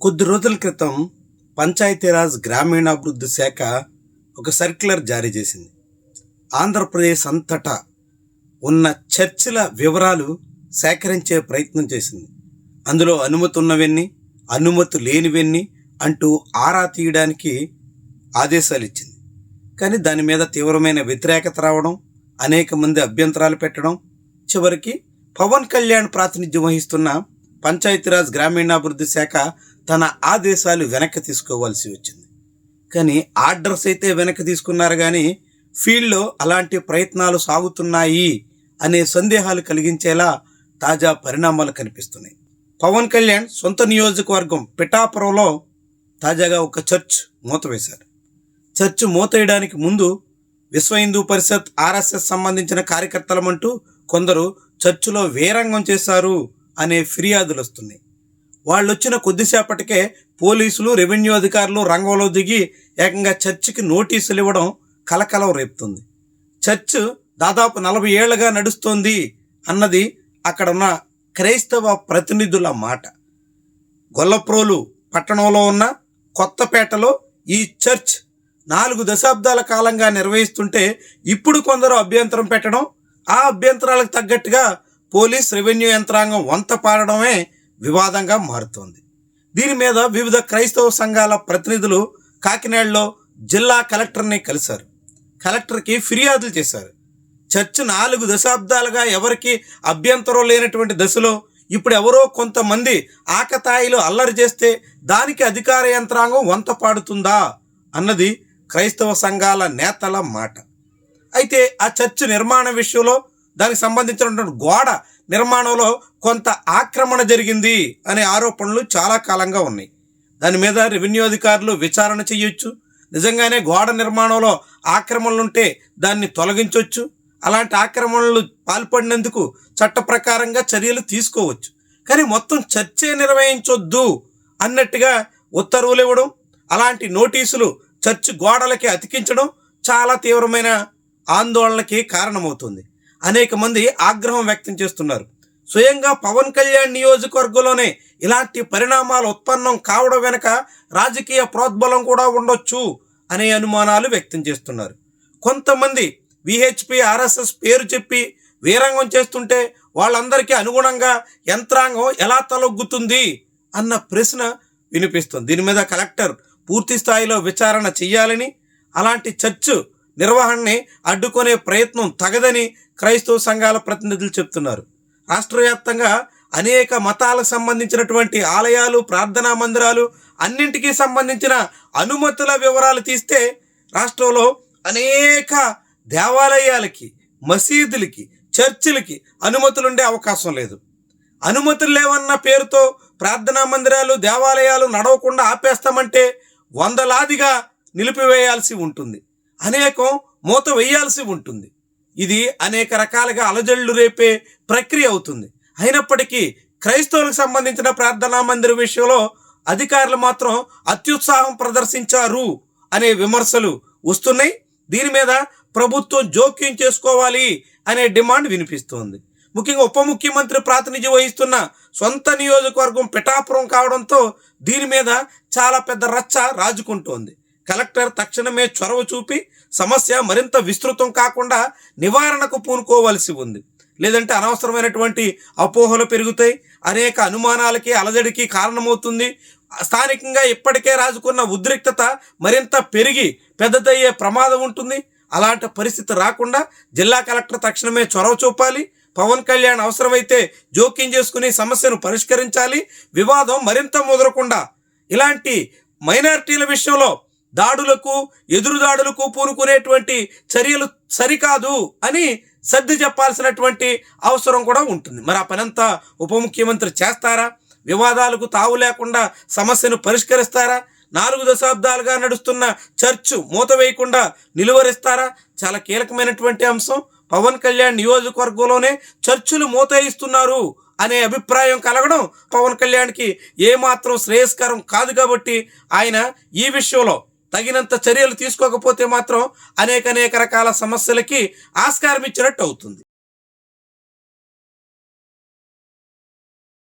కొద్ది రోజుల క్రితం పంచాయతీరాజ్ గ్రామీణాభివృద్ధి శాఖ ఒక సర్క్యులర్ జారీ చేసింది. ఆంధ్రప్రదేశ్ అంతటా ఉన్న చర్చిల వివరాలు సేకరించే ప్రయత్నం చేసింది. అందులో అనుమతి ఉన్నవన్నీ అనుమతి లేనివన్నీ అంటూ ఆరా తీయడానికి ఆదేశాలు ఇచ్చింది కానీ దాని మీద తీవ్రమైన వ్యతిరేకత రావడం అనేక మంది అభ్యంతరాలు పెట్టడం చివరికి పవన్ కళ్యాణ్ ప్రాతినిధ్యం వహిస్తున్న పంచాయతీరాజ్ గ్రామీణాభివృద్ధి శాఖ తన ఆదేశాలు వెనక్కి తీసుకోవాల్సి వచ్చింది. కానీ ఆర్డర్స్ అయితే వెనక్కి తీసుకున్నారు కానీ ఫీల్డ్లో అలాంటి ప్రయత్నాలు సాగుతున్నాయి అనే సందేహాలు కలిగించేలా తాజా పరిణామాలు కనిపిస్తున్నాయి. పవన్ కళ్యాణ్ సొంత నియోజకవర్గం పిఠాపురంలో తాజాగా ఒక చర్చ్ మూతవేశారు చర్చ్ మూతేయడానికి ముందు విశ్వ హిందూ పరిషత్ ఆర్ఎస్ఎస్ సంబంధించిన కార్యకర్తలమంటూ కొందరు చర్చిలో వేరంగం చేశారు అనే ఫిర్యాదులు వస్తున్నాయి వాళ్ళు వచ్చిన కొద్దిసేపటికే పోలీసులు రెవెన్యూ అధికారులు రంగంలో దిగి ఏకంగా చర్చికి నోటీసులు ఇవ్వడం కలకలం రేపుతుంది. చర్చ్ దాదాపు నలభై ఏళ్ళుగా నడుస్తోంది అన్నది అక్కడ ఉన్న క్రైస్తవ ప్రతినిధుల మాట. గొల్లప్రోలు పట్టణంలో ఉన్న కొత్తపేటలో ఈ చర్చ్ నాలుగు దశాబ్దాల కాలంగా నిర్వహిస్తుంటే ఇప్పుడు కొందరు అభ్యంతరం పెట్టడం ఆ అభ్యంతరాలకు తగ్గట్టుగా పోలీస్ రెవెన్యూ యంత్రాంగం వంత పాడడమే వివాదంగా మారుతోంది. దీని మీద వివిధ క్రైస్తవ సంఘాల ప్రతినిధులు కాకినాడలో జిల్లా కలెక్టర్ని కలిశారు. కలెక్టర్కి ఫిర్యాదులు చేశారు. చర్చ్ నాలుగు దశాబ్దాలుగా ఎవరికి అభ్యంతరం లేనటువంటి దశలో ఇప్పుడు ఎవరో కొంతమంది ఆకతాయిలు అల్లరి చేస్తే దానికి అధికార యంత్రాంగం వంత పాడుతుందా అన్నది క్రైస్తవ సంఘాల నేతల మాట. అయితే ఆ చర్చ్ నిర్మాణ విషయంలో దానికి సంబంధించినటువంటి గోడ నిర్మాణంలో కొంత ఆక్రమణ జరిగింది అనే ఆరోపణలు చాలా కాలంగా ఉన్నాయి. దాని మీద రెవెన్యూ అధికారులు విచారణ చేయొచ్చు. నిజంగానే గోడ నిర్మాణంలో ఆక్రమణలుంటే దాన్ని తొలగించవచ్చు అలాంటి ఆక్రమణలు పాల్పడినందుకు చట్ట ప్రకారంగా చర్యలు తీసుకోవచ్చు. కానీ మొత్తం చర్చే నిర్వహించొద్దు అన్నట్టుగా ఉత్తర్వులు ఇవ్వడం అలాంటి నోటీసులు చర్చ్ గోడలకి అతికించడం చాలా తీవ్రమైన ఆందోళనకి కారణమవుతుంది. అనేక మంది ఆగ్రహం వ్యక్తం చేస్తున్నారు. స్వయంగా పవన్ కళ్యాణ్ నియోజకవర్గంలోనే ఇలాంటి పరిణామాలు ఉత్పన్నం కావడం వెనుక రాజకీయ ప్రోద్బలం కూడా ఉండొచ్చు అనే అనుమానాలు వ్యక్తం చేస్తున్నారు. కొంతమంది విహెచ్పి ఆర్ఎస్ఎస్ పేరు చెప్పి వీరంగం చేస్తుంటే వాళ్ళందరికీ అనుగుణంగా యంత్రాంగం ఎలా తలొగ్గుతుంది అన్న ప్రశ్న వినిపిస్తుంది. దీని మీద కలెక్టర్ పూర్తి స్థాయిలో విచారణ చేయాలని అలాంటి చర్చ్ నిర్వహణని అడ్డుకునే ప్రయత్నం తగదని క్రైస్తవ సంఘాల ప్రతినిధులు చెప్తున్నారు. రాష్ట్ర వ్యాప్తంగా అనేక మతాలకు సంబంధించినటువంటి ఆలయాలు ప్రార్థనా మందిరాలు అన్నింటికీ సంబంధించిన అనుమతుల వివరాలు తీస్తే రాష్ట్రంలో అనేక దేవాలయాలకి మసీదులకి చర్చిలకి అనుమతులుండే అవకాశం లేదు. అనుమతులు లేవన్న పేరుతో ప్రార్థనా మందిరాలు దేవాలయాలు నడవకుండా ఆపేస్తామంటే వందలాదిగా నిలిపివేయాల్సి ఉంటుంది. అనేకం మూత వేయాల్సి ఉంటుంది. ఇది అనేక రకాలుగా అలజడులు రేపే ప్రక్రియ అవుతుంది. అయినప్పటికీ క్రైస్తవులకు సంబంధించిన ప్రార్థనా మందిర విషయంలో అధికారులు మాత్రం అత్యుత్సాహం ప్రదర్శించారు అనే విమర్శలు వస్తున్నాయి. దీని మీద ప్రభుత్వం జోక్యం చేసుకోవాలి అనే డిమాండ్ వినిపిస్తోంది. ముఖ్యంగా ఉప ముఖ్యమంత్రి ప్రాతినిధ్యం వహిస్తున్న సొంత నియోజకవర్గం పిఠాపురం కావడంతో దీని మీద చాలా పెద్ద రచ్చ రాజుకుంటోంది. కలెక్టర్ తక్షణమే చొరవ చూపి సమస్య మరింత విస్తృతం కాకుండా నివారణకు పూనుకోవలసి ఉంది. లేదంటే అనవసరమైనటువంటి అపోహలు పెరుగుతాయి. అనేక అనుమానాలకి అలజడికి కారణమవుతుంది. స్థానికంగా ఇప్పటికే రాజుకున్న ఉద్రిక్తత మరింత పెరిగి పెద్దదయ్యే ప్రమాదం ఉంటుంది. అలాంటి పరిస్థితి రాకుండా జిల్లా కలెక్టర్ తక్షణమే చొరవ చూపాలి. పవన్ కళ్యాణ్ అవసరమైతే జోక్యం చేసుకుని సమస్యను పరిష్కరించాలి. వివాదం మరింత ముదరకుండా ఇలాంటి మైనారిటీల విషయంలో దాడులకు ఎదురుదాడులకు పూనుకునేటువంటి చర్యలు సరికాదు అని సర్ది చెప్పాల్సినటువంటి అవసరం కూడా ఉంటుంది. మరి ఆ పనంతా ఉప ముఖ్యమంత్రి చేస్తారా? వివాదాలకు తావు లేకుండా సమస్యను పరిష్కరిస్తారా? నాలుగు దశాబ్దాలుగా నడుస్తున్న చర్చ్ మూత వేయకుండా నిలువరిస్తారా? చాలా కీలకమైనటువంటి అంశం. పవన్ కళ్యాణ్ నియోజకవర్గంలోనే చర్చిలు మూతయిస్తున్నారు అనే అభిప్రాయం కలగడం పవన్ కళ్యాణ్కి ఏమాత్రం శ్రేయస్కరం కాదు కాబట్టి ఆయన ఈ విషయంలో తగినంత చర్యలు తీసుకోకపోతే మాత్రం అనేక అనేక రకాల సమస్యలకి ఆస్కారం ఇచ్చినట్టు అవుతుంది.